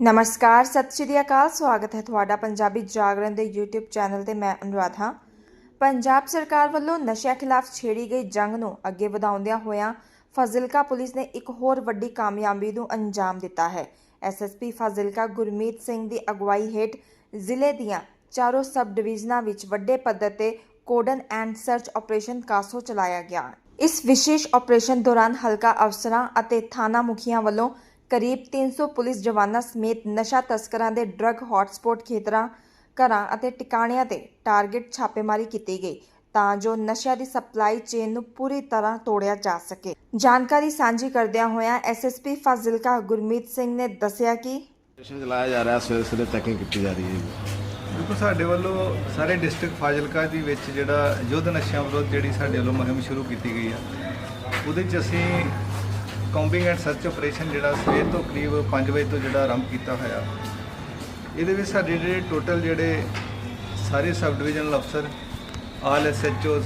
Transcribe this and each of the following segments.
ਨਮਸਕਾਰ, ਸਤਿ ਸ਼੍ਰੀ ਅਕਾਲ, ਸਵਾਗਤ ਹੈ ਤੁਹਾਡਾ ਪੰਜਾਬੀ ਜਾਗਰਣ ਦੇ YouTube ਚੈਨਲ ਤੇ ਮੈਂ ਅਨੁਰਾਧ। ਹਾਂ ਪੰਜਾਬ ਸਰਕਾਰ ਵੱਲੋਂ ਨਸ਼ਿਆਂ ਖਿਲਾਫ ਛੇੜੀ ਗਈ ਜੰਗ ਨੂੰ ਅੱਗੇ ਵਧਾਉਂਦਿਆਂ ਹੋਇਆਂ ਫਾਜ਼ਿਲਕਾ ਪੁਲਿਸ ਨੇ ਇੱਕ ਹੋਰ ਵੱਡੀ ਕਾਮਯਾਬੀ ਨੂੰ ਅੰਜਾਮ ਦਿੱਤਾ ਹੈ। ਐਸਐਸਪੀ ਫਾਜ਼ਿਲਕਾ ਗੁਰਮੀਤ ਸਿੰਘ ਦੀ ਅਗਵਾਈ ਹੇਠ ਜ਼ਿਲ੍ਹੇ ਦੀਆਂ ਚਾਰੋਂ ਸਬ ਡਿਵੀਜ਼ਨਾਂ ਵਿੱਚ ਵੱਡੇ ਪੱਧਰ ਤੇ cordon and search operation CASO ਚਲਾਇਆ ਗਿਆ। ਇਸ ਵਿਸ਼ੇਸ਼ ਆਪਰੇਸ਼ਨ ਦੌਰਾਨ ਹਲਕਾ ਅਫਸਰਾਂ ਅਤੇ ਥਾਣਾ ਮੁਖੀਆਂ ਵੱਲੋਂ ਕਰੀਬ 300 ਪੁਲਿਸ ਜਵਾਨਾਂ ਸਮੇਤ ਨਸ਼ਾ ਤਸਕਰਾਂ ਦੇ ਡਰੱਗ ਹੌਟਸਪੌਟ ਖੇਤਰਾਂ ਘਰਾਂ ਅਤੇ ਟਿਕਾਣਿਆਂ ਤੇ ਟਾਰਗੇਟ ਛਾਪੇਮਾਰੀ ਕੀਤੀ ਗਈ ਤਾਂ ਜੋ ਨਸ਼ਿਆਂ ਦੀ ਸਪਲਾਈ ਚੇਨ ਨੂੰ ਪੂਰੀ ਤਰ੍ਹਾਂ ਤੋੜਿਆ ਜਾ ਸਕੇ। ਜਾਣਕਾਰੀ ਸਾਂਝੀ ਕਰਦਿਆਂ ਹੋਇਆਂ ਐਸਐਸਪੀ ਫਾਜ਼ਿਲਕਾ ਗੁਰਮੀਤ ਸਿੰਘ ਨੇ ਦੱਸਿਆ ਕਿ ਆਪਰੇਸ਼ਨ ਚਲਾਇਆ ਜਾ ਰਿਹਾ ਸਵੇਰੇ ਸਵੇਰੇ ਚੈਕਿੰਗ ਕੀਤੀ ਜਾ ਰਹੀ ਹੈ ਬਿਲਕੁਲ ਸਾਡੇ ਵੱਲੋਂ ਸਾਰੇ ਡਿਸਟ੍ਰਿਕਟ ਫਾਜ਼ਿਲਕਾ ਦੀ ਵਿੱਚ ਜਿਹੜਾ ਯੁੱਧ ਨਸ਼ਿਆਂ ਵਿਰੁੱਧ ਜਿਹੜੀ ਸਾਡੇ ਵੱਲੋਂ ਮੁਹਿੰਮ ਸ਼ੁਰੂ ਕੀਤੀ ਗਈ ਆ ਉਹਦੇ 'ਚ ਅਸੀਂ ਕੌਂਬਿੰਗ ਐਂਡ ਸਰਚ ਆਪਰੇਸ਼ਨ ਜਿਹੜਾ ਸਵੇਰ ਤੋਂ ਕਰੀਬ 5 ਵਜੇ ਤੋਂ ਜਿਹੜਾ ਆਰੰਭ ਕੀਤਾ ਹੋਇਆ। ਇਹਦੇ ਵਿੱਚ ਸਾਡੇ ਜਿਹੜੇ ਟੋਟਲ ਜਿਹੜੇ ਸਾਰੇ ਸਬ ਡਿਵੀਜ਼ਨਲ ਅਫਸਰ ਆਲ ਐਸਐਚਓਸ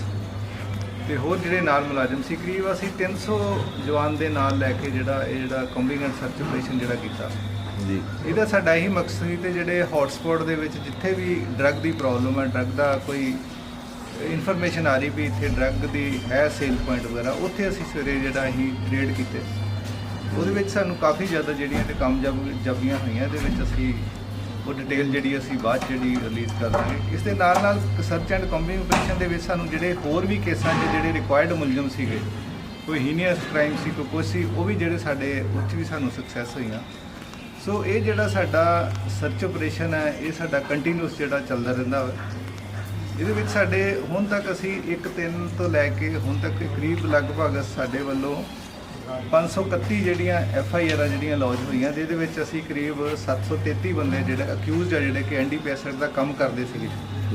ਤੇ ਹੋਰ ਜਿਹੜੇ ਨਾਲ ਮੁਲਾਜ਼ਮ ਸੀ ਕਰੀਬ ਅਸੀਂ 300 ਜਵਾਨ ਦੇ ਨਾਲ ਲੈ ਕੇ ਜਿਹੜਾ ਇਹ ਜਿਹੜਾ ਕੌਂਬਿੰਗ ਐਂਡ ਸਰਚ ਆਪਰੇਸ਼ਨ ਜਿਹੜਾ ਕੀਤਾ। ਜੀ। ਇਹਦਾ ਸਾਡਾ ਇਹੀ ਮਕਸਦ ਸੀ ਤੇ ਜਿਹੜੇ ਹੌਟਸਪੌਟ ਦੇ ਵਿੱਚ ਜਿੱਥੇ ਵੀ ਡਰੱਗ ਦੀ ਪ੍ਰੋਬਲਮ ਹੈ ਡਰੱਗ ਦਾ ਕੋਈ ਇਨਫੋਰਮੇਸ਼ਨ ਆ ਰਹੀ ਵੀ ਇੱਥੇ ਡਰੱਗ ਦੀ ਹੈ ਸੇਲ ਪੁਆਇੰਟ ਵਗੈਰਾ, ਉੱਥੇ ਅਸੀਂ ਸਵੇਰੇ ਜਿਹੜਾ ਅਸੀਂ ਰੇਡ ਕੀਤੇ। ਉਹਦੇ ਵਿੱਚ ਸਾਨੂੰ ਕਾਫੀ ਜ਼ਿਆਦਾ ਜਿਹੜੀਆਂ ਤੇ ਕਾਮਯਾਬ ਜਾਬੀਆਂ ਹੋਈਆਂ, ਇਹਦੇ ਵਿੱਚ ਅਸੀਂ ਉਹ ਡਿਟੇਲ ਜਿਹੜੀ ਅਸੀਂ ਬਾਅਦ 'ਚ ਜਿਹੜੀ ਰਿਲੀਜ਼ ਕਰ ਦਾਂਗੇ। ਇਸ ਦੇ ਨਾਲ ਨਾਲ ਸਰਚ ਐਂਡ ਕੰਬਿੰਗ ਆਪਰੇਸ਼ਨ ਦੇ ਵਿੱਚ ਸਾਨੂੰ ਜਿਹੜੇ ਹੋਰ ਵੀ ਕੇਸਾਂ 'ਚ ਜਿਹੜੇ ਰਿਕੁਆਇਰਡ ਮੁਲਜ਼ਮ ਸੀਗੇ, ਕੋਈ ਹੀਨੀਅਸ ਕ੍ਰਾਈਮ ਸੀ, ਕੋਈ ਕੁਛ ਸੀ, ਉਹ ਵੀ ਜਿਹੜੇ ਸਾਡੇ ਉੱਚ ਵੀ ਸਾਨੂੰ ਸਕਸੈਸ ਹੋਈਆਂ। ਸੋ ਇਹ ਜਿਹੜਾ ਸਾਡਾ ਸਰਚ ਆਪਰੇਸ਼ਨ ਹੈ, ਇਹ ਸਾਡਾ ਕੰਟੀਨਿਊਸ ਜਿਹੜਾ ਚੱਲਦਾ ਰਹਿੰਦਾ ਵਾ। ਇਹਦੇ ਵਿੱਚ ਸਾਡੇ ਹੁਣ ਤੱਕ ਅਸੀਂ 1 3 ਤੋਂ ਲੈ ਕੇ ਹੁਣ ਤੱਕ ਕਰੀਬ ਲਗਭਗ ਸਾਡੇ ਵੱਲੋਂ 531 ਜਿਹੜੀਆਂ ਐਫ ਆਈ ਆਰਾਂ ਜਿਹੜੀਆਂ ਲੌਜ ਹੋਈਆਂ ਜਿਹਦੇ ਵਿੱਚ ਅਸੀਂ ਕਰੀਬ 733 ਬੰਦੇ ਜਿਹੜੇ ਅਕਿਊਜ਼ਡ ਆ ਜਿਹੜੇ ਕਿ ਐਨਡੀਪੀਐਸ ਦਾ ਕੰਮ ਕਰਦੇ ਸੀਗੇ।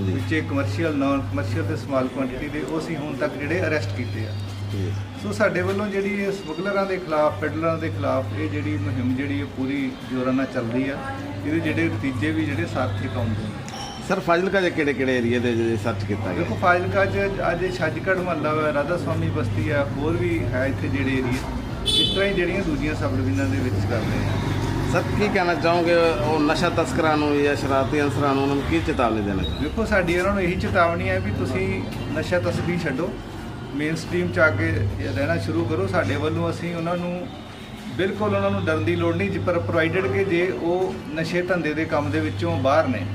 ਵਿੱਚੇ ਕਮਰਸ਼ੀਅਲ ਨਾਨ ਕਮਰਸ਼ੀਅਲ ਤੇ ਸਮਾਲ ਕੁਆਂਟੀਟੀ ਦੇ ਉਹ ਅਸੀਂ ਹੁਣ ਤੱਕ ਜਿਹੜੇ ਅਰੈਸਟ ਕੀਤੇ ਆ। ਸੋ ਸਾਡੇ ਵੱਲੋਂ ਜਿਹੜੀ ਇਹ ਸਮਗਲਰਾਂ ਦੇ ਖਿਲਾਫ ਪੈਡਲਰਾਂ ਦੇ ਖਿਲਾਫ ਇਹ ਜਿਹੜੀ ਮੁਹਿੰਮ ਜਿਹੜੀ ਇਹ ਪੂਰੀ ਜ਼ੋਰਾਂ ਨਾਲ ਚੱਲ ਰਹੀ ਆ। ਇਹਦੇ ਜਿਹੜੇ ਨਤੀਜੇ ਵੀ ਜਿਹੜੇ ਸਾਰਥਕ ਆਉਂਦੇ ਨੇ। ਸਰ ਫਾਜ਼ਿਲਕਾ ਦੇ ਕਿਹੜੇ ਕਿਹੜੇ ਏਰੀਆ ਦੇ ਜਿਹੜੇ ਸਰਚ ਕੀਤਾ ਦੇਖੋ ਗਿਆ ਫਾਜ਼ਿਲਕਾ 'ਚ ਅੱਜ ਛੱਜਕੜ ਮਹੱਲਾ ਵਾ ਰਾਧਾ ਸਵਾਮੀ ਬਸਤੀ ਆ ਹੋਰ ਵੀ ਹੈ ਇੱਥੇ ਜਿਹੜੇ ਏਰੀਆ ਇਸ ਤਰ੍ਹਾਂ ਹੀ ਜਿਹੜੀਆਂ ਦੂਜੀਆਂ ਸਬ ਡਿਵੀਜ਼ਨਾਂ ਦੇ ਵਿੱਚ ਕਰਦੇ ਆ। ਸਰ ਕੀ ਕਹਿਣਾ ਚਾਹੋਗੇ? ਉਹ ਨਸ਼ਾ ਤਸਕਰਾਂ ਨੂੰ ਜਾਂ ਸ਼ਰਾਰਤੀ ਅਨਸਰਾਂ ਨੂੰ ਉਹਨਾਂ ਨੂੰ ਕੀ ਚੇਤਾਵਨੀ ਦੇਣਾ ਚਾਹੋਗੇ? ਦੇਖੋ ਸਾਡੀ ਉਹਨਾਂ ਨੂੰ ਇਹੀ ਚੇਤਾਵਨੀ ਹੈ ਵੀ ਤੁਸੀਂ ਨਸ਼ਾ ਤਸਬੀਹ ਛੱਡੋ। ਮੇਨ ਸਟ੍ਰੀਮ 'ਚ ਆ ਕੇ ਰਹਿਣਾ ਸ਼ੁਰੂ ਕਰੋ। ਸਾਡੇ ਵੱਲੋਂ ਅਸੀਂ ਉਹਨਾਂ ਨੂੰ ਬਿਲਕੁਲ ਉਹਨਾਂ ਨੂੰ ਡਰਨ ਦੀ ਲੋੜ ਨਹੀਂ ਜੀ, ਪਰ ਪ੍ਰੋਵਾਈਡਡ ਕਿ ਜੇ ਉਹ ਨਸ਼ੇ ਧੰਦੇ ਦੇ ਕੰਮ ਦੇ ਵਿੱਚੋਂ ਬਾਹਰ ਨੇ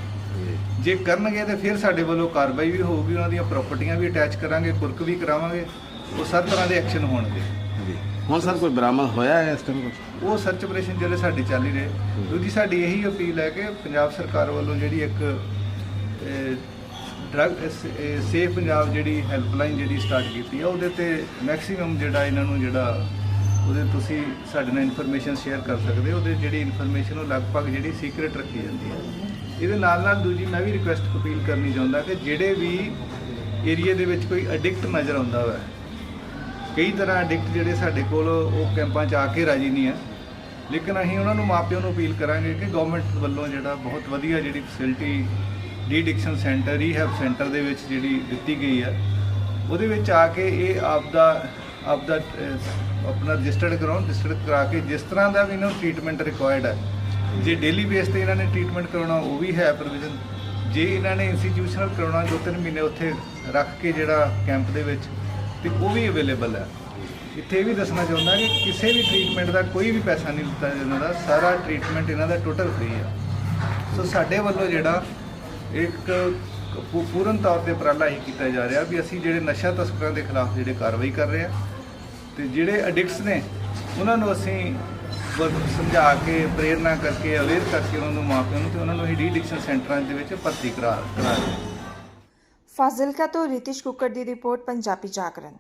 ਜੇ ਕਰਨਗੇ ਤੇ ਫਿਰ ਸਾਡੇ ਵੱਲੋਂ ਕਾਰਵਾਈ ਵੀ ਹੋਊਗੀ ਉਹਨਾਂ ਦੀਆਂ ਪ੍ਰਾਪਰਟੀਆਂ ਵੀ ਅਟੈਚ ਕਰਾਂਗੇ ਕੁਰਕ ਵੀ ਕਰਾਵਾਂਗੇ ਉਹ ਸਭ ਤਰ੍ਹਾਂ ਦੇ ਐਕਸ਼ਨ ਹੋਣਗੇ। ਜੀ। ਹੁਣ ਸਰ ਕੋਈ ਬਰਾਮਦ ਹੋਇਆ ਹੈ ਇਸ ਟਾਈਮ ਉਹ ਸਰਚ ਆਪਰੇਸ਼ਨ ਜਿਹੜੇ ਸਾਡੇ ਚੱਲ ਹੀ ਰਹੇ। ਦੂਜੀ ਸਾਡੀ ਇਹੀ ਅਪੀਲ ਹੈ ਕਿ ਪੰਜਾਬ ਸਰਕਾਰ ਵੱਲੋਂ ਜਿਹੜੀ ਇੱਕ ਡਰਗ ਸੇਫ ਪੰਜਾਬ ਜਿਹੜੀ ਹੈਲਪਲਾਈਨ ਜਿਹੜੀ ਸਟਾਰਟ ਕੀਤੀ ਹੈ ਉਹਦੇ ਤੇ ਮੈਕਸਿਮਮ ਜਿਹੜਾ ਇਹਨਾਂ ਨੂੰ ਜਿਹੜਾ ਉਹਦੇ ਤੁਸੀਂ ਸਾਡੇ ਨਾਲ ਇਨਫੋਰਮੇਸ਼ਨ ਸ਼ੇਅਰ ਕਰ ਸਕਦੇ ਹੋ, ਉਹਦੇ ਜਿਹੜੀ ਇਨਫੋਰਮੇਸ਼ਨ ਉਹ ਲਗਭਗ ਜਿਹੜੀ ਸੀਕ੍ਰੀਟ ਰੱਖੀ ਜਾਂਦੀ ਹੈ। ਇਹਦੇ ਨਾਲ ਨਾਲ ਦੂਜੀ ਮੈਂ ਵੀ ਰਿਕੁਐਸਟ ਅਪੀਲ ਕਰਨੀ ਚਾਹੁੰਦਾ ਕਿ ਜਿਹੜੇ ਵੀ ਏਰੀਆ ਦੇ ਵਿੱਚ ਕੋਈ ਐਡਿਕਟ ਨਜ਼ਰ ਆਉਂਦਾ ਵਾ, ਕਈ ਤਰ੍ਹਾਂ ਐਡਿਕਟ ਜਿਹੜੇ ਸਾਡੇ ਕੋਲ ਉਹ ਕੈਂਪਾਂ 'ਚ ਆ ਕੇ ਰਾਜੀ ਨਹੀਂ ਹੈ। ਲੇਕਿਨ ਅਸੀਂ ਉਹਨਾਂ ਨੂੰ ਮਾਪਿਆਂ ਨੂੰ ਅਪੀਲ ਕਰਾਂਗੇ ਕਿ ਗਵਰਨਮੈਂਟ ਵੱਲੋਂ ਜਿਹੜਾ ਬਹੁਤ ਵਧੀਆ ਜਿਹੜੀ facility deaddiction centre rehab centre ਦੇ ਵਿੱਚ ਜਿਹੜੀ ਦਿੱਤੀ ਗਈ ਹੈ, ਉਹਦੇ ਵਿੱਚ ਆ ਕੇ ਇਹ ਆਪਦਾ ਆਪਦਾ ਆਪਣਾ ਰਜਿਸਟਰਡ ਕਰਾਉਣ, ਰਜਿਸਟਰਡ ਕਰਾ ਕੇ ਜਿਸ ਤਰ੍ਹਾਂ ਦਾ ਵੀ ਇਹਨਾਂ ਨੂੰ ਟ੍ਰੀਟਮੈਂਟ ਰਿਕੁਆਇਰਡ ਹੈ, ਜੇ ਡੇਲੀ ਬੇਸ ਤੇ ਇਹਨਾਂ ਨੇ ਟ੍ਰੀਟਮੈਂਟ ਕਰਾਉਣਾ, ਉਹ ਵੀ ਹੈ ਪ੍ਰੋਵੀਜ਼ਨ ਜੇ ਇਹਨਾਂ ਨੇ ਇੰਸਟੀਟਿਊਸ਼ਨਲ ਕਰਾਉਣਾ, ਦੋ ਤਿੰਨ ਮਹੀਨੇ ਉੱਥੇ ਰੱਖ ਕੇ ਜਿਹੜਾ ਕੈਂਪ ਦੇ ਵਿੱਚ, ਤੇ ਉਹ ਵੀ ਅਵੇਲੇਬਲ ਹੈ। ਇੱਥੇ ਇਹ ਵੀ ਦੱਸਣਾ ਚਾਹੁੰਦਾ ਕਿ ਕਿਸੇ ਵੀ ਟ੍ਰੀਟਮੈਂਟ ਦਾ ਕੋਈ ਵੀ ਪੈਸਾ ਨਹੀਂ ਲਿੱਤਾ ਇਹਨਾਂ ਦਾ, ਸਾਰਾ ਟ੍ਰੀਟਮੈਂਟ ਇਹਨਾਂ ਦਾ ਟੋਟਲ ਫ੍ਰੀ ਹੈ। ਸੋ ਸਾਡੇ ਵੱਲੋਂ ਜਿਹੜਾ ਇੱਕ ਪੂਰਨ ਤੌਰ ਤੇ ਉਪਰਾਲਾ ਹੀ ਕੀਤਾ ਜਾ ਰਿਹਾ ਵੀ ਅਸੀਂ ਜਿਹੜੇ ਨਸ਼ਾ ਤਸਕਰਾਂ ਦੇ ਖਿਲਾਫ ਜਿਹੜੇ ਕਾਰਵਾਈ ਕਰ ਰਹੇ ਆ ਤੇ ਜਿਹੜੇ ਐਡਿਕਟਸ ਨੇ, ਉਹਨਾਂ ਨੂੰ ਅਸੀਂ ਸਮਝਾ ਕੇ ਪ੍ਰੇਰਨਾ ਕਰਕੇ ਅਵੇਅਰ ਕਰਕੇ ਉਹਨਾਂ ਨੂੰ ਮਾਪਿਆਂ ਨੂੰ ਤੇ ਉਹਨਾਂ ਨੂੰ ਹੀ ਡੀ-ਐਡਿਕਸ਼ਨ ਸੈਂਟਰਾਂ ਦੇ ਵਿੱਚ ਭਰਤੀ ਕਰਾ ਕਰਾ ਰਹੇ ਫਾਜ਼ਿਲਕਾ ਤੋਂ ਰਿਤਿਸ਼ ਕੁੱਕਰ ਦੀ ਰਿਪੋਰਟ, ਪੰਜਾਬੀ ਜਾਗਰਣ।